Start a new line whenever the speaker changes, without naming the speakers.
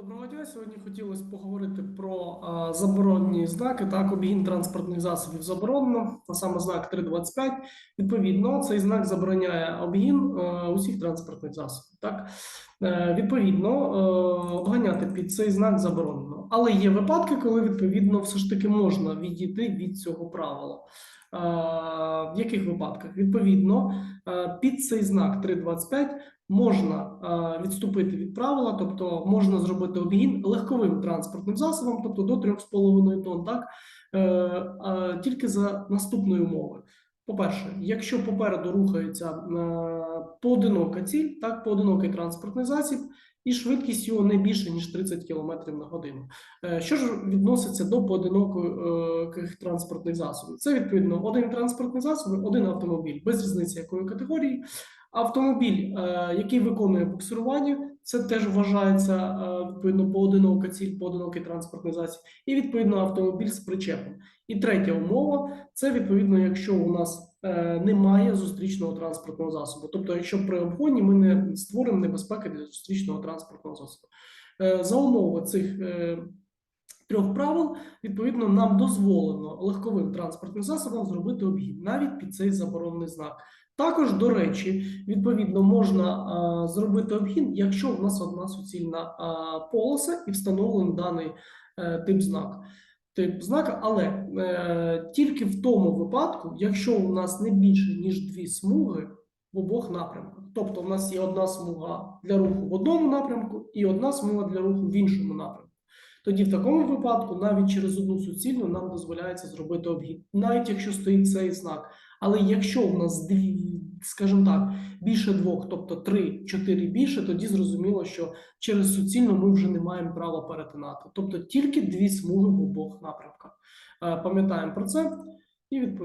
Доброго дня. Сьогодні хотілося поговорити про а, заборонні знаки. Так, обігін транспортних засобів заборонено, а саме знак 325. Відповідно, цей знак забороняє обгін а, усіх транспортних засобів. Так, е, відповідно, е, обганяти під цей знак заборонено. Але є випадки, коли відповідно все ж таки можна відійти від цього правила. Е, в яких випадках? Відповідно, е, під цей знак 325 можна е, відступити від правила, тобто можна зробити обгін легковим транспортним засобом, тобто до 3,5 тонн, так тільки за наступної умови. По-перше, якщо попереду рухається е, поодинока ціль, так, поодинокий транспортний засіб, і швидкість його не більше ніж 30 км на годину. Е, Що ж відноситься до поодиноких транспортних засобів? Це відповідно один транспортний засіб, один автомобіль, без різниці якої категорії. Автомобіль, е, який виконує буксирування, це теж вважається е, відповідно поодинока ціль, поодинокий транспортний засіб, і відповідно автомобіль з причепом. І третя умова це відповідно, якщо у нас е, немає зустрічного транспортного засобу. Тобто, якщо при обгоні ми не створимо небезпеки для зустрічного транспортного засобу. За умови цих трьох правил, відповідно, нам дозволено легковим транспортним засобам зробити обгін навіть під цей заборонений знак. Також, до речі, відповідно можна а, зробити обгін, якщо в нас одна суцільна а, полоса і встановлений даний е, тип знака. Тип знака, але е, тільки в тому випадку, якщо у нас не більше ніж дві смуги в обох напрямках. Тобто, у нас є одна смуга для руху в одному напрямку і одна смуга для руху в іншому напрямку. Тоді в такому випадку навіть через одну суцільну нам дозволяється зробити обгін, навіть якщо стоїть цей знак. Але якщо в нас дві, скажімо так, більше двох, тобто три, чотири більше, тоді зрозуміло, що через суцільну ми вже не маємо права перетинати. Тобто тільки дві смуги в обох напрямках. Е, Пам'ятаємо про це і відповідно.